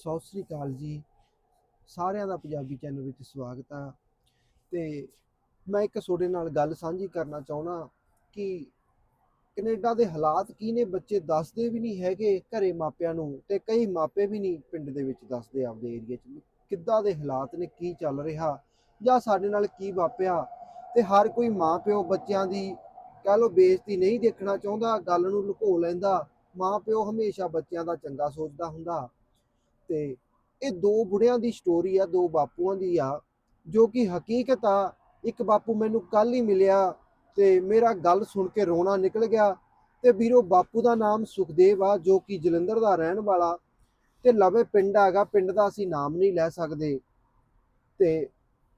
ਸਤਿ ਸ੍ਰੀ ਅਕਾਲ ਜੀ। ਸਾਰਿਆਂ ਦਾ ਪੰਜਾਬੀ ਚੈਨਲ ਵਿੱਚ ਸਵਾਗਤ ਆ। ਤੇ ਮੈਂ ਇੱਕ ਤੁਹਾਡੇ ਨਾਲ ਗੱਲ ਸਾਂਝੀ ਕਰਨਾ ਚਾਹੁੰਦਾ ਕਿ ਕੈਨੇਡਾ ਦੇ ਹਾਲਾਤ ਕੀ ਨੇ? ਬੱਚੇ ਦੱਸਦੇ ਵੀ ਨਹੀਂ ਹੈਗੇ ਘਰੇ ਮਾਪਿਆਂ ਨੂੰ ਤੇ ਕਈ ਮਾਪੇ ਵੀ ਨਹੀਂ ਪਿੰਡ ਦੇ ਵਿੱਚ ਦੱਸਦੇ ਆਪਦੇ ਏਰੀਆ 'ਚ। ਕਿੱਦਾਂ ਦੇ ਹਾਲਾਤ ਨੇ? ਕੀ ਚੱਲ ਰਿਹਾ? ਜਾਂ ਸਾਡੇ ਨਾਲ ਕੀ ਵਾਪਿਆ? ਤੇ ਹਰ ਕੋਈ ਮਾਂ ਪਿਓ ਬੱਚਿਆਂ ਦੀ ਕਹਿ ਲੋ ਬੇਇੱਜ਼ਤੀ ਨਹੀਂ ਦੇਖਣਾ ਚਾਹੁੰਦਾ, ਗੱਲ ਨੂੰ ਲੁਕੋ ਲੈਂਦਾ। ਮਾਂ ਪਿਓ ਹਮੇਸ਼ਾ ਬੱਚਿਆਂ ਦਾ ਚੰਗਾ ਸੋਚਦਾ ਹੁੰਦਾ। ਤੇ ਇਹ ਦੋ ਬੁੜਿਆਂ ਦੀ ਸਟੋਰੀ ਆ, ਦੋ ਬਾਪੂਆਂ ਦੀ ਆ, ਜੋ ਕਿ ਹਕੀਕਤ ਆ, ਇੱਕ ਬਾਪੂ ਮੈਨੂੰ ਕੱਲ ਹੀ ਮਿਲਿਆ ਤੇ ਮੇਰਾ ਗੱਲ ਸੁਣ ਕੇ ਰੋਣਾ ਨਿਕਲ ਗਿਆ ਤੇ ਵੀਰੋ ਬਾਪੂ ਦਾ ਨਾਮ ਸੁਖਦੇਵ ਆ, ਜੋ ਕਿ ਜਲੰਧਰ ਦਾ ਰਹਿਣ ਵਾਲਾ ਤੇ ਲਵੇ ਪਿੰਡ ਹੈਗਾ, ਪਿੰਡ ਦਾ ਅਸੀਂ ਨਾਮ ਨਹੀਂ ਲੈ ਸਕਦੇ। ਤੇ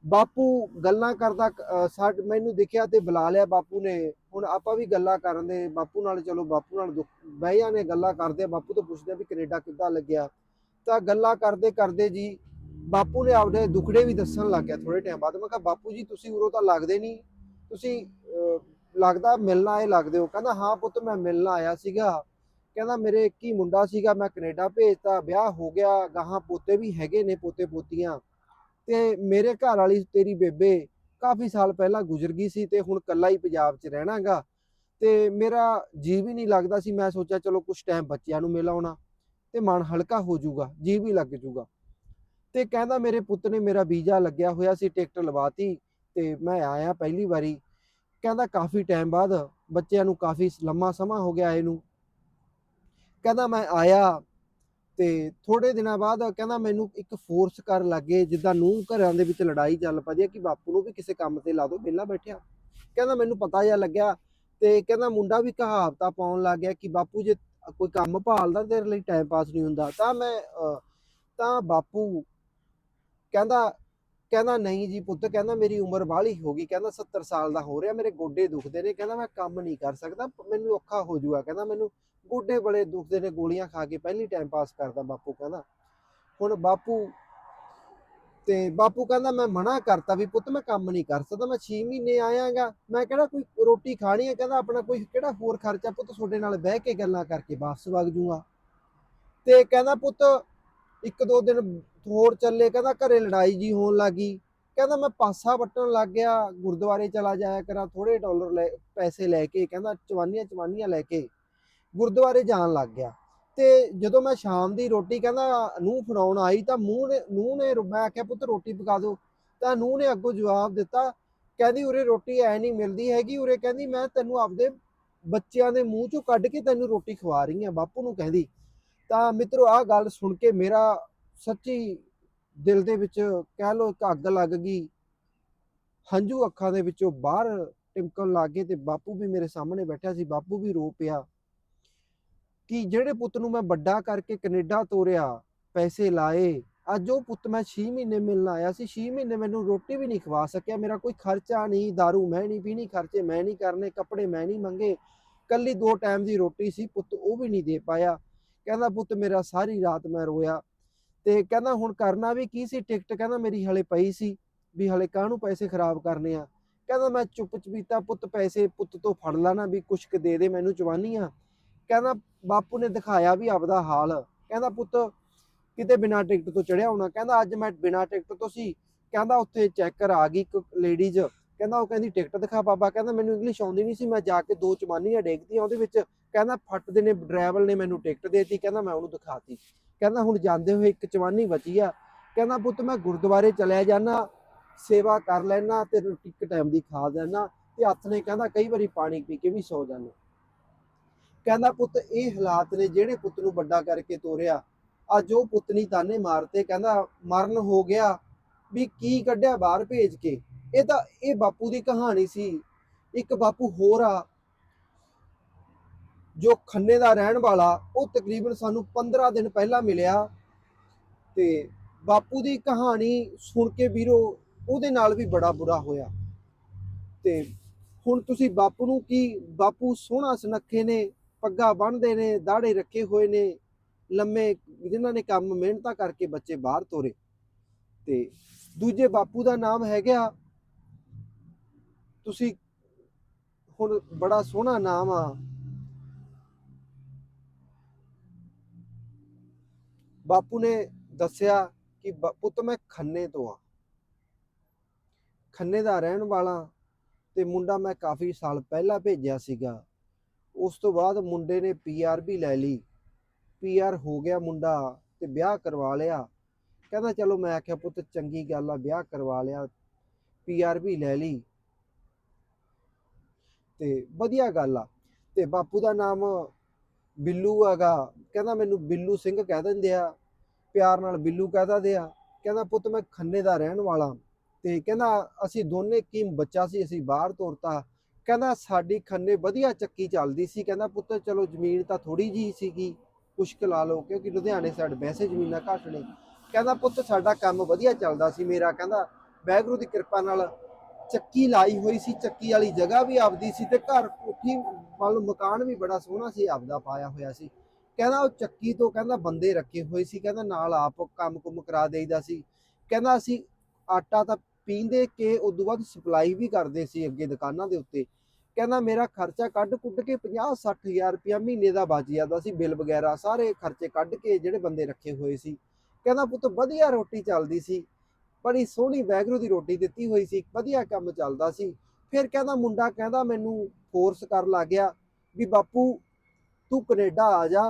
ਬਾਪੂ ਗੱਲਾਂ ਕਰਦਾ ਸਾਡ ਮੈਨੂੰ ਦਿਖਿਆ ਤੇ ਬੁਲਾ ਲਿਆ ਬਾਪੂ ਨੇ। ਹੁਣ ਆਪਾਂ ਵੀ ਗੱਲਾਂ ਕਰਨ ਦੇ, ਬਾਪੂ ਨਾਲ ਚਲੋ, ਬਾਪੂ ਨਾਲ ਦੁੱਖ- ਬਹਿ ਜਾਂਦੇ, ਗੱਲਾਂ ਕਰਦੇ ਬਾਪੂ ਤੋਂ ਪੁੱਛਦੇ ਆ ਵੀ ਕੈਨੇਡਾ ਕਿੱਦਾਂ ਲੱਗਿਆ। ਤਾਂ ਗੱਲਾਂ ਕਰਦੇ ਕਰਦੇ ਜੀ ਬਾਪੂ ਨੇ ਆਪਦੇ ਦੁਖੜੇ ਵੀ ਦੱਸਣ ਲੱਗ ਗਿਆ ਥੋੜੇ ਟਾਈਮ ਬਾਅਦ। ਮੈਂ ਕਿਹਾ ਬਾਪੂ ਜੀ ਤੁਸੀਂ ਉਰੋਂ ਤਾਂ ਲੱਗਦੇ ਨਹੀਂ। ਤੁਸੀਂ ਅਹ, ਲੱਗਦਾ ਮਿਲਣਾ ਆਏ ਲੱਗਦੇ ਹੋ। ਕਹਿੰਦਾ ਹਾਂ ਪੁੱਤ ਮੈਂ ਮਿਲਣਾ ਆਇਆ ਸੀਗਾ। ਕਹਿੰਦਾ ਮੇਰੇ ਇੱਕ ਹੀ ਮੁੰਡਾ ਸੀਗਾ ਮੈਂ ਕੈਨੇਡਾ ਭੇਜਤਾ। ਵਿਆਹ ਹੋ ਗਿਆ। ਗਾਹਾਂ ਪੋਤੇ ਵੀ ਹੈਗੇ ਨੇ ਪੋਤੇ ਪੋਤੀਆਂ। ਤੇ ਮੇਰੇ ਘਰ ਵਾਲੀ ਤੇਰੀ ਬੇਬੇ ਕਾਫੀ ਸਾਲ ਪਹਿਲਾਂ ਗੁਜ਼ਰ ਗਈ ਸੀ ਤੇ ਹੁਣ ਕੱਲਾ ਹੀ ਪੰਜਾਬ 'ਚ ਰਹਿਣਾਗਾ ਤੇ ਮੇਰਾ ਜੀ ਵੀ ਨਹੀਂ ਲੱਗਦਾ ਸੀ। ਮੈਂ ਸੋਚਿਆ ਚਲੋ ਕੁਝ ਟਾਈਮ ਬੱਚਿਆਂ ਨੂੰ ਮਿਲ ਆਉਣਾ। ਤੇ ਮਨ ਹਲਕਾ ਹੋ ਜਾਊਗਾ ਜੀ ਵੀ ਲੱਗ ਜਾਊਗਾ। ਤੇ ਕਹਿੰਦਾ ਮੇਰੇ ਪੁੱਤ ਨੇ ਮੇਰਾ ਵੀਜ਼ਾ ਲੱਗਿਆ ਹੋਇਆ ਸੀ, ਟਿਕਟ ਲਵਾਤੀ ਤੇ ਮੈਂ ਆਇਆ ਪਹਿਲੀ ਵਾਰੀ। ਕਹਿੰਦਾ ਕਾਫੀ ਟਾਈਮ ਬਾਅਦ, ਬੱਚਿਆਂ ਨੂੰ ਕਾਫੀ ਲੰਮਾ ਸਮਾਂ ਹੋ ਗਿਆ ਇਹਨੂੰ। ਕਹਿੰਦਾ ਮੈਂ ਆਇਆ ਤੇ ਥੋੜੇ ਦਿਨਾਂ ਬਾਅਦ ਕਹਿੰਦਾ ਮੈਨੂੰ ਇੱਕ ਫੋਰਸ ਕਰਨ ਲੱਗੇ, ਜਿੱਦਾਂ ਨੂੰ ਘਰਾਂ ਦੇ ਵਿੱਚ ਲੜਾਈ ਚੱਲ ਪਈ ਕਿ ਬਾਪੂ ਨੂੰ ਵੀ ਕਿਸੇ ਕੰਮ ਤੇ ਲਾ ਦੋ, ਵਿਹਲਾ ਬੈਠਿਆ। ਕਹਿੰਦਾ ਮੈਨੂੰ ਪਤਾ ਜਿਹਾ ਲੱਗਿਆ ਤੇ ਕਹਿੰਦਾ ਮੁੰਡਾ ਵੀ ਕਹਾਵਤਾਂ ਪਾਉਣ ਲੱਗ ਗਿਆ ਕਿ ਬਾਪੂ ਜੇ ਕੋਈ ਕੰਮ ਭਾਲਦਾ ਤੇਰੇ ਲਈ ਟਾਈਮ ਪਾਸ ਨਹੀਂ ਹੁੰਦਾ, ਤਾਂ ਮੈਂ ਤਾਂ ਬਾਪੂ ਕਹਿੰਦਾ ਕਹਿੰਦਾ ਨਹੀਂ ਜੀ ਪੁੱਤ, ਕਹਿੰਦਾ ਮੇਰੀ ਉਮਰ ਬਾਹਲੀ ਹੋ ਗਈ, ਕਹਿੰਦਾ 70 ਸਾਲ ਦਾ ਹੋ ਰਿਹਾ, ਮੇਰੇ ਗੋਡੇ ਦੁਖਦੇ ਨੇ, ਕਹਿੰਦਾ ਮੈਂ ਕੰਮ ਨਹੀਂ ਕਰ ਸਕਦਾ, ਮੈਨੂੰ ਔਖਾ ਹੋ ਜਾਊਗਾ ਕਹਿੰਦਾ ਮੈਨੂੰ ਗੋਡੇ ਬੜੇ ਦੁਖਦੇ ਨੇ, ਗੋਲੀਆਂ ਖਾ ਕੇ ਪਹਿਲੀ ਟਾਈਮ ਪਾਸ ਕਰਦਾ ਬਾਪੂ, ਕਹਿੰਦਾ। ਹੁਣ ਬਾਪੂ ਤੇ ਬਾਪੂ ਕਹਿੰਦਾ, ਮੈਂ ਮਨਾ ਕਰਤਾ ਵੀ ਪੁੱਤ, ਮੈਂ ਕੰਮ ਨਹੀਂ ਕਰ ਸਕਦਾ, ਮੈਂ 6 ਮਹੀਨੇ ਆਇਆਗਾ। ਮੈਂ ਕਿਹੜਾ ਕੋਈ ਰੋਟੀ ਖਾਣੀ ਹੈ ਕਹਿੰਦਾ, ਆਪਣਾ ਕੋਈ ਕਿਹੜਾ ਹੋਰ ਖਰਚਾ ਪੁੱਤ ਤੁਹਾਡੇ ਨਾਲ ਬਹਿ ਕੇ ਗੱਲਾਂ ਕਰਕੇ ਵਾਪਸ ਵਗ ਜੂਗਾ। ਤੇ ਕਹਿੰਦਾ, ਪੁੱਤ, ਇੱਕ ਦੋ ਦਿਨ ਹੋਰ ਚੱਲੇ। ਕਹਿੰਦਾ, ਘਰੇ ਲੜਾਈ ਜੀ ਹੋਣ ਲੱਗੀ। ਕਹਿੰਦਾ, ਮੈਂ ਪਾਸਾ ਵੱਟਣ ਲੱਗ ਗਿਆ। ਗੁਰਦੁਆਰੇ ਚਲਾ ਜਾਇਆ ਕਰਾਂ ਥੋੜੇ ਡਾਲਰ ਲੈ, ਪੈਸੇ ਲੈ ਕੇ, ਕਹਿੰਦਾ ਚਵਾਨੀਆਂ ਚਵਾਨੀਆਂ ਲੈ ਕੇ ਗੁਰਦੁਆਰੇ ਜਾਣ ਲੱਗ ਗਿਆ। ਤੇ ਜਦੋਂ ਮੈਂ ਸ਼ਾਮ ਦੀ ਰੋਟੀ ਕਹਿੰਦਾ ਨੂੰਹ ਫੜਾਉਣ ਆਈ ਤਾਂ ਮੂੰਹ ਨੇ, ਨੂੰਹ ਨੇ ਮੈਂ ਆਖਿਆ, ਪੁੱਤ ਰੋਟੀ ਪਕਾ ਦਿਓ। ਤਾਂ ਨੂੰ ਨੇ ਅੱਗੋਂ ਜਵਾਬ ਦਿੱਤਾ, ਕਹਿੰਦੀ, ਉਰੇ ਰੋਟੀ ਐ ਨਹੀਂ ਮਿਲਦੀ ਹੈਗੀ। ਉਰੇ ਕਹਿੰਦੀ, ਮੈਂ ਤੈਨੂੰ ਆਪਦੇ ਬੱਚਿਆਂ ਦੇ ਮੂੰਹ ਚੋਂ ਕੱਢ ਕੇ ਤੈਨੂੰ ਰੋਟੀ ਖਵਾ ਰਹੀ ਆ ਬਾਪੂ ਨੂੰ ਕਹਿੰਦੀ। ਤਾਂ ਮਿੱਤਰੋ, ਆਹ ਗੱਲ ਸੁਣ ਕੇ ਮੇਰਾ ਸੱਚੀ ਦਿਲ ਦੇ ਵਿੱਚ ਕਹਿ ਲੋ ਇੱਕ ਅੱਗ ਲੱਗ ਗਈ। ਹੰਝੂ ਅੱਖਾਂ ਦੇ ਵਿੱਚੋਂ ਬਾਹਰ ਟਿਮਕਣ ਲੱਗ ਗਏ ਤੇ ਬਾਪੂ ਵੀ ਮੇਰੇ ਸਾਹਮਣੇ ਬੈਠਾ ਸੀ, ਬਾਪੂ ਵੀ ਰੋ ਪਿਆ। ਕਿ ਜਿਹੜੇ ਪੁੱਤ ਨੂੰ ਮੈਂ ਵੱਡਾ ਕਰਕੇ ਕੈਨੇਡਾ ਤੋਰਿਆ, ਪੈਸੇ ਲਾਏ, ਅੱਜ ਉਹ ਪੁੱਤ ਮੈਂ 6 ਮਹੀਨੇ ਮਿਲਣ ਆਇਆ ਸੀ 6 ਮਹੀਨੇ ਮੈਨੂੰ ਰੋਟੀ ਵੀ ਨਹੀਂ ਖਵਾ ਸਕਿਆ, ਮੇਰਾ ਕੋਈ ਖਰਚਾ ਨਹੀਂ दारू ਮੈਂ ਨਹੀਂ ਪੀਣੀ, ਖਰਚੇ ਮੈਂ ਨਹੀਂ ਕਰਨੇ, ਕੱਪੜੇ ਮੈਂ ਨਹੀਂ ਮੰਗੇ ਕੱਲੀ ਦੋ ਟਾਈਮ ਦੀ ਰੋਟੀ ਸੀ, ਪੁੱਤ ਉਹ ਵੀ ਨਹੀਂ ਦੇ ਪਾਇਆ। ਕਹਿੰਦਾ, ਪੁੱਤ ਮੇਰਾ ਸਾਰੀ ਰਾਤ ਮੈਂ ਰੋਇਆ। ਤੇ ਕਹਿੰਦਾ, ਹੁਣ ਕਰਨਾ ਵੀ ਕੀ ਸੀ? ਟਿਕਟ ਕਹਿੰਦਾ, ਮੇਰੀ ਹਲੇ ਪਈ ਸੀ, ਵੀ ਹਲੇ ਕਾਹਨੂੰ ਪੈਸੇ ਖਰਾਬ ਕਰਨੇ ਆ? ਕਹਿੰਦਾ, ਮੈਂ ਚੁੱਪ ਚਪੀਤਾ ਪੁੱਤ ਪੈਸੇ ਪੁੱਤ ਤੋਂ ਫੜ ਲੈਣਾ ਵੀ ਕੁਛ ਕੁ ਦੇ ਦੇ, ਮੈਨੂੰ ਚਵਾਨੀਆਂ ਕਹਿੰਦਾ ਬਾਪੂ ਨੇ ਦਿਖਾਇਆ ਵੀ ਆਪਦਾ ਹਾਲ। ਕਹਿੰਦਾ ਪੁੱਤ, ਕਿਤੇ ਬਿਨਾ ਟਿਕਟ ਤੋਂ ਚੜਿਆ ਹੋਣਾ। ਕਹਿੰਦਾ ਅੱਜ ਮੈਂ ਬਿਨਾ ਟਿਕਟ ਤੋਂ ਸੀ। ਕਹਿੰਦਾ ਉੱਥੇ ਚੈੱਕਰ ਆ ਗਈ ਇੱਕ ਲੇਡੀਜ਼ ਕਹਿੰਦਾ ਉਹ ਕਹਿੰਦੀ ਟਿਕਟ ਦਿਖਾ ਬਾਬਾ ਕਹਿੰਦਾ ਮੈਨੂੰ ਇੰਗਲਿਸ਼ ਆਉਂਦੀ ਨਹੀਂ ਸੀ। ਮੈਂ ਜਾ ਕੇ ਦੋ ਚਮਾਨੀਆਂ ਡੇਗਤੀਆਂ ਉਹਦੇ ਵਿੱਚ। ਕਹਿੰਦਾ ਫੱਟਦੇ ਨੇ ਡਰਾਈਵਰ ਨੇ ਮੈਨੂੰ ਟਿਕਟ ਦੇਤੀ। ਕਹਿੰਦਾ ਮੈਂ ਉਹਨੂੰ ਦਿਖਾਤੀ। ਕਹਿੰਦਾ ਹੁਣ ਜਾਂਦੇ ਹੋਏ ਇੱਕ ਚਵਾਨੀ ਬਚੀ ਆ। ਕਹਿੰਦਾ ਪੁੱਤ ਮੈਂ ਗੁਰਦੁਆਰੇ ਚਲਿਆ ਜਾਣਾ ਸੇਵਾ ਕਰ ਲੈਣਾ ਤੇ ਰੋਟੀ ਇੱਕ ਟਾਈਮ ਦੀ ਖਾ ਲੈਣਾ ਤੇ ਹੱਥ ਨੇ ਕਹਿੰਦਾ ਕਈ ਵਾਰੀ ਪਾਣੀ ਪੀ ਕੇ ਵੀ ਸੌ ਜਾਣਾ ਕਹਿੰਦਾ, ਪੁੱਤ, ਇਹ ਹਾਲਾਤ ਨੇ ਜਿਹੜੇ ਪੁੱਤ ਨੂੰ ਵੱਡਾ ਕਰਕੇ ਤੋਰਿਆ। ਅੱਜ ਉਹ ਪੁੱਤ ਪੁੱਤਨੀ ਤਾਨੇ ਮਾਰਤੇ। ਕਹਿੰਦਾ, ਮਰਨ ਹੋ ਗਿਆ। ਵੀ ਕੀ ਕੱਢਿਆ ਬਾਹਰ ਭੇਜ ਕੇ? ਇਹ ਤਾਂ, ਇਹ ਬਾਪੂ ਦੀ ਕਹਾਣੀ ਸੀ। ਇੱਕ ਬਾਪੂ ਹੋਰ ਆ, ਜੋ ਖੰਨੇ ਦਾ ਰਹਿਣ ਵਾਲਾ, ਉਹ ਤਕਰੀਬਨ ਸਾਨੂੰ 15 ਦਿਨ ਪਹਿਲਾਂ ਮਿਲਿਆ ਤੇ ਬਾਪੂ ਦੀ ਕਹਾਣੀ ਸੁਣ ਕੇ ਵੀਰੋ, ਉਹਦੇ ਨਾਲ ਵੀ ਬੜਾ ਬੁਰਾ ਹੋਇਆ। ਤੇ ਹੁਣ ਤੁਸੀਂ ਬਾਪੂ ਨੂੰ ਕੀ, ਬਾਪੂ ਸੋਹਣਾ ਸੁਨੱਖੇ ਨੇ ਪੱਗਾ ਬੰਨਦੇ ਨੇ ਦਾੜੇ ਰੱਖੇ ਹੋਏ ਨੇ, ਲੰਮੇ ਜਿਨ੍ਹਾਂ ਨੇ ਕੰਮ ਮਿਹਨਤਾਂ ਕਰਕੇ ਬੱਚੇ ਬਾਹਰ ਤੋਰੇ। ਤੇ ਦੂਜੇ ਬਾਪੂ ਦਾ ਨਾਮ ਹੈਗਾ, ਤੁਸੀਂ ਹੁਣ ਬੜਾ ਸੋਹਣਾ ਨਾਮ ਆ। ਬਾਪੂ ਨੇ ਦੱਸਿਆ ਕਿ ਪੁੱਤ ਮੈਂ ਖੰਨੇ ਤੋਂ ਆ। ਖੰਨੇ ਦਾ ਰਹਿਣ ਵਾਲਾ ਤੇ ਮੁੰਡਾ ਮੈਂ ਕਾਫੀ ਸਾਲ ਪਹਿਲਾਂ ਭੇਜਿਆ ਸੀਗਾ। ਉਸ ਤੋਂ ਬਾਅਦ ਮੁੰਡੇ ਨੇ ਪੀਆਰ ਵੀ ਲੈ ਲਈ। ਪੀਆਰ ਹੋ ਗਿਆ ਮੁੰਡਾ ਤੇ ਵਿਆਹ ਕਰਵਾ ਲਿਆ। ਕਹਿੰਦਾ, ਚਲੋ ਮੈਂ ਆਖਿਆ, ਪੁੱਤ, ਚੰਗੀ ਗੱਲ ਆ, ਵਿਆਹ ਕਰਵਾ ਲਿਆ। ਪੀਆਰ ਵੀ ਲੈ ਲਈ। ਤੇ ਵਧੀਆ ਗੱਲ ਆ। ਤੇ ਬਾਪੂ ਦਾ ਨਾਮ ਬਿੱਲੂ ਹੈਗਾ। ਕਹਿੰਦਾ, ਮੈਨੂੰ ਬਿੱਲੂ ਸਿੰਘ ਕਹਿ ਦਿੰਦੇ ਆ। ਪਿਆਰ ਨਾਲ ਬਿੱਲੂ ਕਹਿ ਦਿੰਦੇ ਆ। ਕਹਿੰਦਾ, ਪੁੱਤ, ਮੈਂ ਖੰਨੇ ਦਾ ਰਹਿਣ ਵਾਲਾ। ਤੇ ਕਹਿੰਦਾ, ਅਸੀਂ ਦੋਨੇ ਕੀ ਬੱਚਾ ਸੀ, ਅਸੀਂ ਬਾਹਰ ਤੋਰਤਾ। ਕਹਿੰਦਾ ਸਾਡੀ ਖੰਨੇ ਵਧੀਆ ਚੱਕੀ ਚੱਲਦੀ ਸੀ, ਕਹਿੰਦਾ ਪੁੱਤ ਚਲੋ ਜ਼ਮੀਨ ਤਾਂ ਥੋੜੀ ਜੀ ਸੀਗੀ ਮੁਸ਼ਕਲ ਲਾ ਲਓ ਕਿਉਂਕਿ ਲੁਧਿਆਣੇ ਸਾਈਡ ਵੈਸੇ ਜ਼ਮੀਨਾਂ ਘੱਟ ਨੇ। ਕਹਿੰਦਾ ਪੁੱਤ ਸਾਡਾ ਕੰਮ ਵਧੀਆ ਚੱਲਦਾ ਸੀ ਮੇਰਾ, ਕਹਿੰਦਾ ਵਾਹਿਗੁਰੂ ਦੀ ਕਿਰਪਾ ਨਾਲ ਚੱਕੀ ਲਾਈ ਹੋਈ ਸੀ, ਚੱਕੀ ਵਾਲੀ ਜਗ੍ਹਾ ਵੀ ਆਪਦੀ ਸੀ ਤੇ ਘਰ ਕੋਠੀ ਮੰਨ ਲਓ ਮਕਾਨ ਵੀ ਬੜਾ ਸੋਹਣਾ ਸੀ, ਆਪਦਾ ਪਾਇਆ ਹੋਇਆ ਸੀ। ਕਹਿੰਦਾ ਉਹ ਚੱਕੀ ਤੋਂ ਕਹਿੰਦਾ ਬੰਦੇ ਰੱਖੇ ਹੋਏ ਸੀ, ਕਹਿੰਦਾ ਨਾਲ ਆਪ ਕੰਮ ਕੁਮ ਕਰਾ ਦੇਈਦਾ ਸੀ। ਕਹਿੰਦਾ ਅਸੀਂ ਆਟਾ ਤਾਂ ਪੀਂਦੇ ਕੇ ਉਦੋਂ ਬਾਅਦ ਸਪਲਾਈ ਵੀ ਕਰਦੇ ਸੀ ਅੱਗੇ ਦੁਕਾਨਾਂ ਦੇ ਉੱਤੇ। ਕਹਿੰਦਾ ਮੇਰਾ ਖਰਚਾ ਕੱਢ ਕੁੱਟ ਕੇ 50 ਹਜ਼ਾਰ ਰੁਪਇਆ ਮਹੀਨੇ ਦਾ ਬਚ ਜਾਂਦਾ ਸੀ, ਬਿੱਲ ਵਗੈਰਾ ਸਾਰੇ ਖਰਚੇ ਕੱਢ ਕੇ ਜਿਹੜੇ ਬੰਦੇ ਰੱਖੇ ਹੋਏ ਸੀ। ਕਹਿੰਦਾ ਪੁੱਤ ਵਧੀਆ ਰੋਟੀ ਚੱਲਦੀ ਸੀ, ਬੜੀ ਸੋਹਣੀ ਵੈਗਰੂ ਦੀ ਰੋਟੀ ਦਿੱਤੀ ਹੋਈ ਸੀ, ਵਧੀਆ ਕੰਮ ਚੱਲਦਾ ਸੀ। ਫਿਰ ਕਹਿੰਦਾ ਮੁੰਡਾ ਕਹਿੰਦਾ ਮੈਨੂੰ ਫੋਰਸ ਕਰਨ ਲੱਗ ਗਿਆ ਵੀ ਬਾਪੂ ਤੂੰ ਕੈਨੇਡਾ ਆ ਜਾ,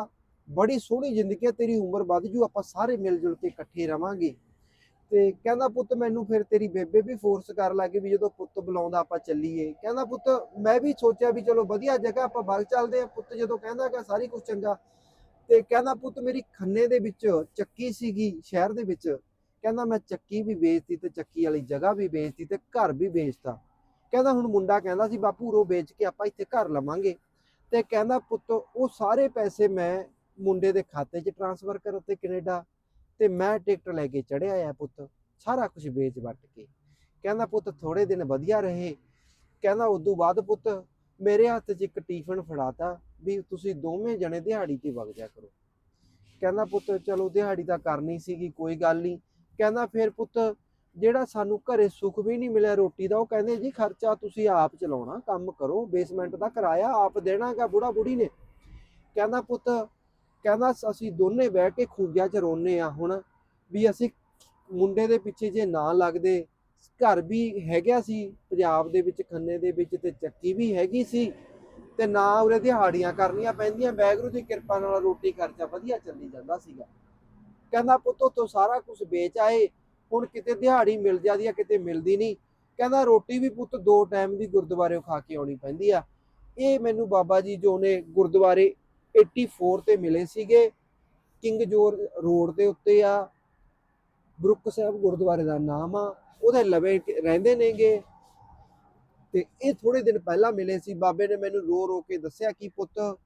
ਬੜੀ ਸੋਹਣੀ ਜ਼ਿੰਦਗੀ ਹੈ ਤੇਰੀ ਉਮਰ ਵੱਧ ਜੂ, ਆਪਾਂ ਸਾਰੇ ਮਿਲ ਜੁਲ ਕੇ ਇਕੱਠੇ ਰਵਾਂਗੇ। ਤੇ ਕਹਿੰਦਾ ਪੁੱਤ ਮੈਨੂੰ ਫਿਰ ਤੇਰੀ ਬੇਬੇ ਵੀ ਫੋਰਸ ਕਰ ਲੱਗੇ ਵੀ ਜਦੋਂ ਪੁੱਤ ਬੁਲਾਉਂਦਾ ਆਪਾਂ ਚੱਲੀਏ। ਕਹਿੰਦਾ ਪੁੱਤ ਮੈਂ ਵੀ ਸੋਚਿਆ ਵੀ ਚਲੋ ਵਧੀਆ ਜਗ੍ਹਾ ਆਪਾਂ ਬਾਗ ਚੱਲਦੇ ਆ ਪੁੱਤ ਜਦੋਂ ਕਹਿੰਦਾ ਸਾਰੀ ਕੁਝ ਚੰਗਾ। ਤੇ ਕਹਿੰਦਾ ਪੁੱਤ ਮੇਰੀ ਖੰਨੇ ਦੇ ਵਿੱਚ ਚੱਕੀ ਸੀਗੀ ਸ਼ਹਿਰ ਦੇ ਵਿੱਚ। ਕਹਿੰਦਾ ਮੈਂ ਚੱਕੀ ਵੀ ਵੇਚਤੀ ਤੇ ਚੱਕੀ ਵਾਲੀ ਜਗ੍ਹਾ ਵੀ ਵੇਚਤੀ ਤੇ ਘਰ ਵੀ ਵੇਚਤਾ। ਕਹਿੰਦਾ ਹੁਣ ਮੁੰਡਾ ਕਹਿੰਦਾ ਸੀ, ਬਾਪੂ ਰੋ ਵੇਚ ਕੇ ਆਪਾਂ ਇੱਥੇ ਘਰ ਲਵਾਂਗੇ। ਤੇ ਕਹਿੰਦਾ ਪੁੱਤ ਉਹ ਸਾਰੇ ਪੈਸੇ ਮੈਂ ਮੁੰਡੇ ਦੇ ਖਾਤੇ 'ਚ ਟ੍ਰਾਂਸਫਰ ਕਰਤੇ ਕੈਨੇਡਾ ਤੇ ਮੈਂ ਟਿਕਟ ਲੈ ਕੇ ਚੜਿਆ ਆ ਪੁੱਤ, ਸਾਰਾ ਕੁਝ ਵੇਚ ਵੱਟ ਕੇ। ਕਹਿੰਦਾ, ਪੁੱਤ ਥੋੜੇ ਦਿਨ ਵਧੀਆ ਰਹੇ। ਕਹਿੰਦਾ, ਉਦੋਂ ਬਾਅਦ ਪੁੱਤ, ਮੇਰੇ ਹੱਥ 'ਚ ਇੱਕ ਟੀਫਨ ਫੜਾਤਾ ਵੀ ਤੁਸੀਂ ਦੋਵੇਂ ਜਣੇ ਦਿਹਾੜੀ ਤੇ ਵਗ ਜਾ ਕਰੋ। ਕਹਿੰਦਾ, ਪੁੱਤ, ਚਲੋ, ਦਿਹਾੜੀ ਤਾਂ ਕਰਨੀ ਸੀਗੀ, ਕੋਈ ਗੱਲ ਨਹੀਂ। ਕਹਿੰਦਾ, ਫਿਰ ਪੁੱਤ, ਜਿਹੜਾ ਸਾਨੂੰ ਘਰੇ ਸੁੱਖ ਵੀ ਨਹੀਂ ਮਿਲਿਆ ਰੋਟੀ ਦਾ, ਉਹ ਕਹਿੰਦੇ, ਜੀ, ਖਰਚਾ ਤੁਸੀਂ ਆਪ ਚਲਾਉਣਾ, ਕੰਮ ਕਰੋ ਬੇਸਮੈਂਟ ਦਾ ਕਿਰਾਇਆ ਆਪ ਦੇਣਾਗਾ ਬੁੜਾ ਬੁੜੀ ਨੇ। ਕਹਿੰਦਾ, ਪੁੱਤ ਕਹਿੰਦਾ ਅਸੀਂ ਦੋਨੇ ਬਹਿ ਕੇ ਖੂੰਜਿਆਂ 'ਚ ਰੋਨੇ ਆ ਹੁਣ ਵੀ ਅਸੀਂ ਮੁੰਡੇ ਦੇ ਪਿੱਛੇ ਜੇ ਨਾ ਲੱਗਦੇ, ਘਰ ਵੀ ਹੈਗਾ ਸੀ, ਪੰਜਾਬ ਦੇ ਵਿੱਚ ਖੰਨੇ ਦੇ ਵਿੱਚ ਤੇ ਚੱਕੀ ਵੀ ਹੈਗੀ ਸੀ ਤੇ ਨਾ ਉਰੇ ਦਿਹਾੜੀਆਂ ਕਰਨੀਆਂ ਪੈਂਦੀਆਂ ਵੈਗਰੂ ਦੀ ਕਿਰਪਾ ਨਾਲ ਰੋਟੀ ਖਰਚਾ ਵਧੀਆ ਚੱਲੀ ਜਾਂਦਾ ਸੀਗਾ। ਕਹਿੰਦਾ ਪੁੱਤੋ ਤੋਂ ਸਾਰਾ ਕੁਝ ਵੇਚ ਆਏ, ਹੁਣ ਕਿਤੇ ਦਿਹਾੜੀ ਮਿਲ ਜਾਂਦੀ ਆ, ਕਿਤੇ ਮਿਲਦੀ ਨਹੀਂ। ਕਹਿੰਦਾ ਰੋਟੀ ਵੀ ਪੁੱਤ ਦੋ ਟਾਈਮ ਦੀ ਗੁਰਦੁਆਰੇ ਖਾ ਕੇ ਆਉਣੀ ਪੈਂਦੀ ਆ। ਇਹ ਮੈਨੂੰ ਬਾਬਾ ਜੀ ਜੋ ਨੇ ਗੁਰਦੁਆਰੇ 84 ਤੇ ਮਿਲੇ ਸੀਗੇ, ਕਿੰਗ ਜੋਰ ਰੋਡ ਦੇ ਉੱਤੇ ਆ ਬਰੁੱਕ ਸਾਹਿਬ ਗੁਰਦੁਆਰੇ ਦਾ ਨਾਮ ਆ, ਉਹਦੇ ਲਵੇ ਰਹਿੰਦੇ ਨੇਗੇ। ਤੇ ਇਹ ਥੋੜੇ ਦਿਨ ਪਹਿਲਾਂ ਮਿਲੇ ਸੀ, ਬਾਬੇ ਨੇ ਮੈਨੂੰ ਰੋ ਰੋ ਕੇ ਦੱਸਿਆ ਕਿ ਪੁੱਤ,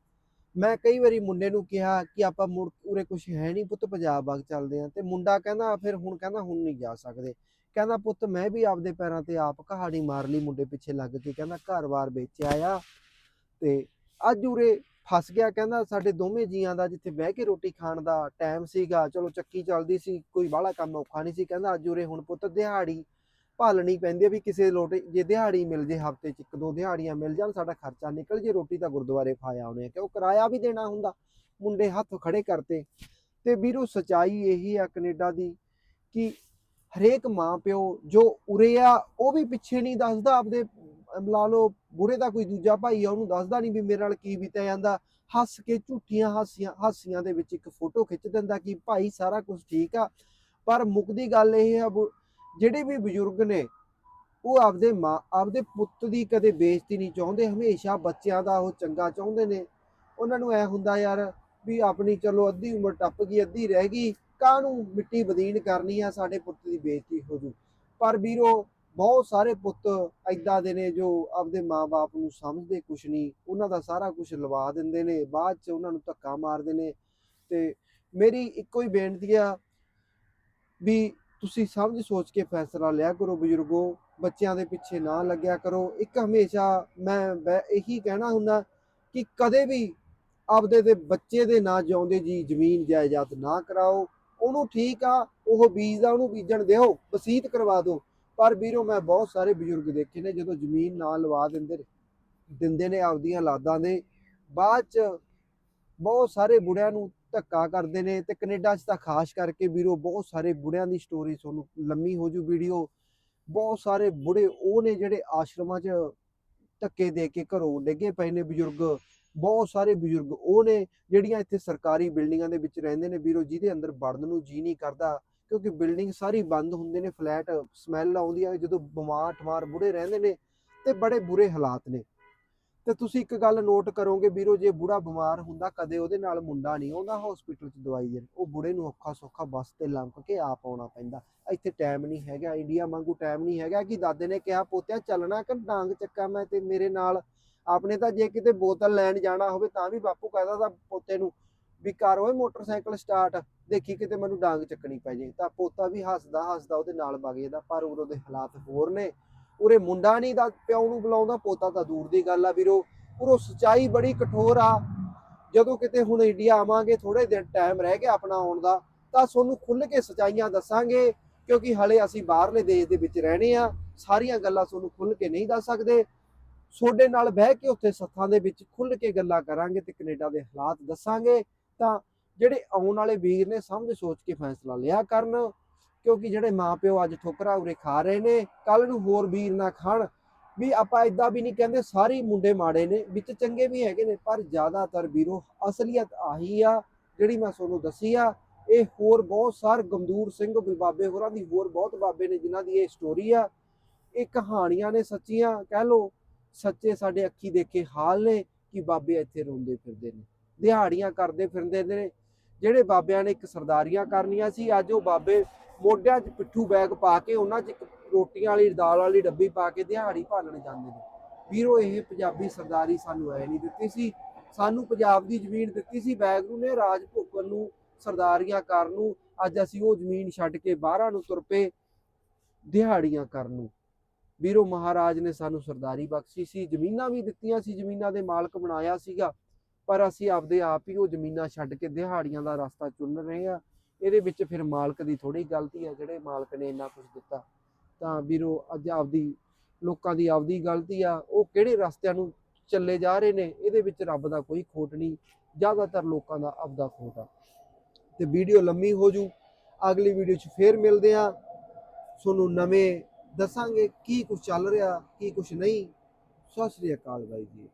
ਮੈਂ ਕਈ ਵਾਰੀ ਮੁੰਡੇ ਨੂੰ ਕਿਹਾ ਕਿ ਆਪਾਂ ਮੁੜ ਉਰੇ ਕੁਝ ਹੈ ਨਹੀਂ ਪੁੱਤ, ਪੰਜਾਬ ਬਾਗ ਚੱਲਦੇ ਆ। ਤੇ ਮੁੰਡਾ ਕਹਿੰਦਾ, ਫਿਰ ਹੁਣ ਕਹਿੰਦਾ, ਹੁਣ ਨਹੀਂ ਜਾ ਸਕਦੇ। ਕਹਿੰਦਾ, ਪੁੱਤ, ਮੈਂ ਵੀ ਆਪਦੇ ਪੈਰਾਂ ਤੇ ਆਪ ਕਹਾਣੀ ਮਾਰ ਲਈ, ਮੁੰਡੇ ਪਿੱਛੇ ਲੱਗ ਕੇ। ਕਹਿੰਦਾ ਘਰ-ਬਾਰ ਵੇਚਿਆ ਆ। ਤੇ ਅੱਜ ਉਰੇ ਫਸ ਗਿਆ, ਕਹਿੰਦਾ ਸਾਡੇ ਦੋਵੇਂ ਜੀਆਂ ਦਾ ਜਿੱਥੇ ਬਹਿ ਕੇ ਰੋਟੀ ਖਾਣ ਦਾ ਟਾਈਮ ਸੀਗਾ, ਚਲੋ ਚੱਕੀ ਚੱਲਦੀ ਸੀ, ਕੋਈ ਬਾਹਲਾ ਕੰਮ ਔਖਾ ਨਹੀਂ ਸੀ, ਕਹਿੰਦਾ ਅੱਜ ਉਰੇ ਹੁਣ ਪੁੱਤ ਦਿਹਾੜੀ ਭਾਲਣੀ ਪੈਂਦੀ ਹੈ ਵੀ ਕਿਸੇ ਲੋਟੇ ਜੇ ਦਿਹਾੜੀ ਮਿਲ ਜੇ ਹਫ਼ਤੇ 'ਚ ਇੱਕ ਦੋ ਦਿਹਾੜੀਆਂ ਮਿਲ ਜਾਣ, ਸਾਡਾ ਖਰਚਾ ਨਿਕਲ ਜੇ, ਰੋਟੀ ਤਾਂ ਗੁਰਦੁਆਰੇ ਖਾਇਆ ਆਉਣੇ ਕਿਉਂ ਕਿਰਾਇਆ ਵੀ ਦੇਣਾ ਹੁੰਦਾ, ਮੁੰਡੇ ਹੱਥ ਖੜੇ ਕਰਤੇ। ਤੇ ਵੀਰੋ ਸਚਾਈ ਇਹੀ ਆ ਕੈਨੇਡਾ ਦੀ ਕਿ ਹਰੇਕ ਮਾਂ ਪਿਓ ਜੋ ਉਰੇ ਆ, ਉਹ ਵੀ ਪਿੱਛੇ ਨਹੀਂ ਦੱਸਦਾ ਆਪਦੇ ਲਾ ਲਓ ਬੁੜੇ ਦਾ ਕੋਈ ਦੂਜਾ ਭਾਈ ਆ, ਉਹਨੂੰ ਦੱਸਦਾ ਨਹੀਂ ਵੀ ਮੇਰੇ ਨਾਲ ਕੀ ਬੀਤਿਆ ਜਾਂਦਾ। ਹੱਸ ਕੇ ਝੂਠੀਆਂ ਹਾਸੀਆਂ ਹਾਸੀਆਂ ਦੇ ਵਿੱਚ ਇੱਕ ਫੋਟੋ ਖਿੱਚ ਦਿੰਦਾ ਕਿ ਭਾਈ ਸਾਰਾ ਕੁਝ ਠੀਕ ਆ। ਪਰ ਮੁੱਕਦੀ ਗੱਲ ਇਹ ਆ ਜਿਹੜੇ ਵੀ ਬਜ਼ੁਰਗ ਨੇ, ਉਹ ਆਪਦੇ ਮਾਂ, ਆਪਦੇ ਪੁੱਤ ਦੀ ਕਦੇ ਬੇਇੱਜ਼ਤੀ ਨਹੀਂ ਚਾਹੁੰਦੇ। ਹਮੇਸ਼ਾ ਬੱਚਿਆਂ ਦਾ ਉਹ ਚੰਗਾ ਚਾਹੁੰਦੇ ਨੇ। ਉਹਨਾਂ ਨੂੰ ਐ ਹੁੰਦਾ ਯਾਰ ਵੀ ਆਪਣੀ ਚਲੋ ਅੱਧੀ ਉਮਰ ਟੱਪ ਗਈ, ਅੱਧੀ ਰਹਿ ਗਈ, ਕਾਹਨੂੰ ਮਿੱਟੀ ਬਦੀਨ ਕਰਨੀ ਆ ਸਾਡੇ ਪੁੱਤ ਦੀ ਬੇਇੱਜ਼ਤੀ ਹੋ ਜੂ। ਪਰ ਵੀਰੋ ਬਹੁਤ ਸਾਰੇ ਪੁੱਤ ਐਦਾਂ ਦੇ ਨੇ ਜੋ ਆਪਦੇ ਮਾਪੇ ਨੂੰ ਸਮਝਦੇ ਕੁਛ ਨਹੀਂ ਉਹਨਾਂ ਦਾ ਸਾਰਾ ਕੁਝ ਲਵਾ ਦਿੰਦੇ ਨੇ ਬਾਅਦ ਚ ਉਹਨਾਂ ਨੂੰ ਧੱਕਾ ਮਾਰਦੇ ਨੇ। ਤੇ ਮੇਰੀ ਇੱਕੋ ਹੀ ਬੇਨਤੀ ਆ ਵੀ ਤੁਸੀਂ ਸਮਝ ਸੋਚ ਕੇ ਫੈਸਲਾ ਲਿਆ ਕਰੋ ਬਜ਼ੁਰਗੋ ਬੱਚਿਆਂ ਦੇ ਪਿੱਛੇ ਨਾ ਲੱਗਿਆ ਕਰੋ। ਇੱਕ ਹਮੇਸ਼ਾ ਮੈਂ ਇਹੀ ਕਹਿਣਾ ਹੁੰਦਾ ਕਿ ਕਦੇ ਵੀ ਆਪਦੇ ਦੇ ਬੱਚੇ ਦੇ ਨਾਂ ਜਿਉਂਦੇ ਜੀ ਜ਼ਮੀਨ ਜਾਇਦਾਦ ਨਾ ਕਰਾਓ। ਉਹਨੂੰ ਠੀਕ ਆ ਉਹ ਬੀਜ ਦਾ ਉਹਨੂੰ ਬੀਜਣ ਦਿਓ ਵਸੀਤ ਕਰਵਾ ਦਿਓ। ਪਰ ਵੀਰੋ, ਮੈਂ ਬਹੁਤ ਸਾਰੇ ਬਜ਼ੁਰਗ ਦੇਖੇ ਨੇ ਜਦੋਂ ਜ਼ਮੀਨ ਨਾ ਲਵਾ ਦਿੰਦੇ ਦਿੰਦੇ ਨੇ ਆਪਦੀਆਂ ਔਲਾਦਾਂ ਦੇ। ਬਾਅਦ ਚ ਬਹੁਤ ਸਾਰੇ ਬੁੜਿਆਂ ਨੂੰ ਧੱਕਾ ਕਰਦੇ ਨੇ ਤੇ ਕੈਨੇਡਾ 'ਚ ਤਾਂ ਖਾਸ ਕਰਕੇ ਵੀਰੋ, ਬਹੁਤ ਸਾਰੇ ਬੁੜਿਆਂ ਦੀ ਸਟੋਰੀ ਤੁਹਾਨੂੰ ਲੰਮੀ ਹੋ ਜੂ ਵੀਡੀਓ। ਬਹੁਤ ਸਾਰੇ ਬੁੜੇ ਉਹ ਨੇ ਜਿਹੜੇ ਆਸ਼ਰਮਾਂ 'ਚ ਧੱਕੇ ਦੇ ਕੇ ਘਰੋਂ ਡਿੱਗੇ ਪਏ ਨੇ ਬਜ਼ੁਰਗ। ਬਹੁਤ ਸਾਰੇ ਬਜ਼ੁਰਗ ਉਹ ਨੇ ਜਿਹੜੀਆਂ ਇੱਥੇ ਸਰਕਾਰੀ ਬਿਲਡਿੰਗਾਂ ਦੇ ਵਿੱਚ ਰਹਿੰਦੇ ਨੇ ਵੀਰੋ, ਜਿਹਦੇ ਅੰਦਰ ਵੜਨ ਨੂੰ ਜੀ ਨਹੀਂ ਕਰਦਾ। ਕਿਉਂਕਿ ਬਿਲਡਿੰਗ ਸਾਰੀ ਬੰਦ ਹੁੰਦੇ ਨੇ, ਫਲੈਟ ਸਮੈਲ ਆਉਂਦੀ ਆ ਜਦੋਂ ਬਿਮਾਰ ਠਮਾਰ ਬੁੜੇ ਰਹਿੰਦੇ ਨੇ ਤੇ ਬੜੇ ਬੁਰੇ ਹਾਲਾਤ ਨੇ। ਤੇ ਤੁਸੀਂ ਇੱਕ ਗੱਲ ਨੋਟ ਕਰੋਗੇ ਵੀਰੋ, ਜੇ ਬੁੜਾ ਬਿਮਾਰ ਹੁੰਦਾ ਕਦੇ ਉਹਦੇ ਨਾਲ ਮੁੰਡਾ ਨਹੀਂ ਆਉਂਦਾ ਹਸਪੀਟਲ 'ਚ ਦਵਾਈ ਦੇਣ, ਉਹ ਬੁੜੇ ਨੂੰ ਔਖਾ ਸੌਖਾ ਬੱਸ ਤੇ ਲੰਘ ਕੇ ਆਪ ਆਉਣਾ ਪੈਂਦਾ। ਇੱਥੇ ਟਾਈਮ ਨਹੀਂ ਹੈਗਾ, ਇੰਡੀਆ ਵਾਂਗੂ ਟਾਈਮ ਨਹੀਂ ਹੈਗਾ ਕਿ ਦਾਦੇ ਨੇ ਕਿਹਾ, ਪੋਤਿਆ, ਚੱਲਣਾ ਕਿ ਡਾਂਗ ਚੱਕਾ ਮੈਂ ਤੇ ਮੇਰੇ ਨਾਲ? ਆਪਣੇ ਤਾਂ ਜੇ ਕਿਤੇ ਬੋਤਲ ਲੈਣ ਜਾਣਾ ਹੋਵੇ ਤਾਂ ਵੀ ਬਾਪੂ ਕਹਿੰਦਾ ਤਾਂ ਪੋਤੇ ਨੂੰ ਵੀ ਕਰ ਓਏ ਮੋਟਰਸਾਈਕਲ ਸਟਾਰਟ, ਦੇਖੀ ਕਿਤੇ ਮੈਨੂੰ ਡਾਂਗ ਚੱਕਣੀ ਪੈ ਜੇ। ਤਾਂ ਪੋਤਾ ਵੀ ਹੱਸਦਾ ਹੱਸਦਾ ਉਹਦੇ ਨਾਲ ਵਗ ਜਾਂਦਾ, ਪਰ ਉਰੋਂ ਦੇ ਹਾਲਾਤ ਹੋਰ ਨੇ। ਉਰੇ ਮੁੰਡਾ ਨਹੀਂ ਦਾ, ਪਿਓ ਨੂੰ ਬੁਲਾਉਂਦਾ, ਪੋਤਾ ਤਾਂ ਦੂਰ ਦੀ ਗੱਲ ਆ ਵੀਰੋ। ਉਰੋਂ ਸਚਾਈ ਬੜੀ ਕਠੋਰ ਆ। ਜਦੋਂ ਕਿਤੇ ਹੁਣ ਇੰਡੀਆ ਆਵਾਂਗੇ ਥੋੜੇ ਦਿਨ ਟਾਈਮ ਰਹਿ ਗਿਆ ਆਪਣਾ ਆਉਣ ਦਾ, ਤਾਂ ਤੁਹਾਨੂੰ ਖੁੱਲ ਕੇ ਸਚਾਈਆਂ ਦੱਸਾਂਗੇ, ਕਿਉਂਕਿ ਹਲੇ ਅਸੀਂ ਬਾਹਰਲੇ ਦੇਸ਼ ਦੇ ਵਿੱਚ ਰਹਿਣੇ ਆ। ਸਾਰੀਆਂ ਗੱਲਾਂ ਤੁਹਾਨੂੰ ਖੁੱਲ ਕੇ ਨਹੀਂ ਦੱਸ ਸਕਦੇ। ਤੁਹਾਡੇ ਨਾਲ ਬਹਿ ਕੇ ਉੱਥੇ ਸੱਥਾਂ ਦੇ ਵਿੱਚ ਖੁੱਲ ਕੇ ਗੱਲਾਂ ਕਰਾਂਗੇ ਤੇ ਕੈਨੇਡਾ ਦੇ ਹਾਲਾਤ ਦੱਸਾਂਗੇ। ਤਾਂ ਜਿਹੜੇ ਆਉਣ ਵਾਲੇ ਵੀਰ ਨੇ ਸਮਝ ਸੋਚ ਕੇ ਫੈਸਲਾ ਲਿਆ ਕਰਨ, ਕਿਉਂਕਿ ਜਿਹੜੇ ਮਾਪਿਓ ਅੱਜ ਠੋਕਰਾ ਉਰੇ ਖਾ ਰਹੇ ਨੇ ਕੱਲ ਨੂੰ ਹੋਰ ਵੀਰ ਨਾ ਖਾਣ, ਵੀ ਆਪਾਂ ਇਦਾਂ ਵੀ ਨਹੀਂ ਕਹਿੰਦੇ, ਸਾਰੇ ਮੁੰਡੇ ਮਾੜੇ ਨੇ, ਵਿੱਚ ਚੰਗੇ ਵੀ ਹੈਗੇ ਨੇ, ਪਰ ਜ਼ਿਆਦਾਤਰ ਵੀਰੋ ਅਸਲੀਅਤ ਆਹੀ ਆ, ਜਿਹੜੀ ਮੈਂ ਤੁਹਾਨੂੰ ਦੱਸੀ ਆ, ਇਹ ਹੋਰ ਬਹੁਤ ਸਾਰ ਗਮਦੂਰ ਸਿੰਘ ਵੀ ਬਾਬੇ ਹੋਰਾਂ ਦੀ ਹੋਰ ਬਹੁਤ ਬਾਬੇ ਨੇ ਜਿਨ੍ਹਾਂ ਦੀ ਇਹ ਸਟੋਰੀ ਆ। ਇਹ ਕਹਾਣੀਆਂ ਨੇ ਸੱਚੀਆਂ, ਕਹਿ ਲੋ ਸੱਚੇ ਸਾਡੇ ਅੱਖੀ ਦੇਖੇ ਹਾਲ ਨੇ, ਕਿ ਬਾਬੇ ਇੱਥੇ ਰੋਂਦੇ ਫਿਰਦੇ ਨੇ। ਦਿਹਾੜੀਆਂ ਕਰਦੇ ਫਿਰਦੇ ਨੇ। ਜਿਹੜੇ ਬਾਬਿਆਂ ਨੇ ਇੱਕ ਸਰਦਾਰੀਆਂ ਕਰਨੀਆਂ ਸੀ, ਅੱਜ ਉਹ ਬਾਬੇ ਮੋਢਿਆਂ 'ਚ ਪਿੱਠੂ ਬੈਗ ਪਾ ਕੇ ਉਹਨਾਂ 'ਚ ਇੱਕ ਰੋਟੀਆਂ ਵਾਲੀ, ਦਾਲ ਵਾਲੀ ਡੱਬੀ ਪਾ ਕੇ ਦਿਹਾੜੀ ਭਾਲਣ ਜਾਂਦੇ ਨੇ। ਵੀਰੋ, ਇਹ ਪੰਜਾਬੀ ਸਰਦਾਰੀ ਸਾਨੂੰ ਐ ਨਹੀਂ ਦਿੱਤੀ ਸੀ। ਸਾਨੂੰ ਪੰਜਾਬ ਦੀ ਜ਼ਮੀਨ ਦਿੱਤੀ ਸੀ। ਬੈਗਰੂ ਨੇ ਰਾਜ ਭੋਗਣ ਨੂੰ, ਸਰਦਾਰੀਆਂ ਕਰਨ ਨੂੰ, ਅੱਜ ਅਸੀਂ ਉਹ ਜ਼ਮੀਨ ਛੱਡ ਕੇ ਬਾਹਰਾਂ ਨੂੰ ਤੁਰ ਪਏ, ਦਿਹਾੜੀਆਂ ਕਰਨ ਨੂੰ। ਵੀਰੋ, ਮਹਾਰਾਜ ਨੇ ਸਾਨੂੰ ਸਰਦਾਰੀ ਬਖਸ਼ੀ ਸੀ। ਜ਼ਮੀਨਾਂ ਵੀ ਦਿੱਤੀਆਂ ਸੀ। ਜ਼ਮੀਨਾਂ ਦੇ ਮਾਲਕ ਬਣਾਇਆ ਸੀਗਾ। ਪਰ ਅਸੀਂ ਆਪਦੇ ਆਪ ਹੀ ਉਹ ਜ਼ਮੀਨਾਂ ਛੱਡ ਕੇ ਦਿਹਾੜੀਆਂ ਦਾ ਰਸਤਾ ਚੁਣ ਰਹੇ ਆ ਇਹਦੇ ਵਿੱਚ ਫਿਰ ਮਾਲਕ ਦੀ ਥੋੜੀ ਗਲਤੀ ਹੈ, ਜਿਹੜੇ ਮਾਲਕ ਨੇ ਇੰਨਾ ਕੁਝ ਦਿੱਤਾ। ਤਾਂ ਵੀਰੋ, ਅੱਜ ਆਪਦੀ, ਲੋਕਾਂ ਦੀ ਆਪਦੀ ਗਲਤੀ ਆ। ਉਹ ਕਿਹੜੇ ਰਸਤਿਆਂ ਨੂੰ ਚੱਲੇ ਜਾ ਰਹੇ ਨੇ, ਇਹਦੇ ਵਿੱਚ ਰੱਬ ਦਾ ਕੋਈ ਖੋਟ ਨਹੀਂ। ਜ਼ਿਆਦਾਤਰ ਲੋਕਾਂ ਦਾ ਆਪਦਾ ਖੋਟ ਆ। ਤੇ ਵੀਡੀਓ ਲੰਮੀ ਹੋ ਜੂ। ਅਗਲੀ ਵੀਡੀਓ 'ਚ ਫੇਰ ਮਿਲਦੇ ਆ ਤੁਹਾਨੂੰ ਨਵੇਂ ਦੱਸਾਂਗੇ ਕੀ ਕੁਝ ਚੱਲ ਰਿਹਾ, ਕੀ ਕੁਝ ਨਹੀਂ। ਸਤਿ ਸ੍ਰੀ ਅਕਾਲ ਬਾਈ ਜੀ।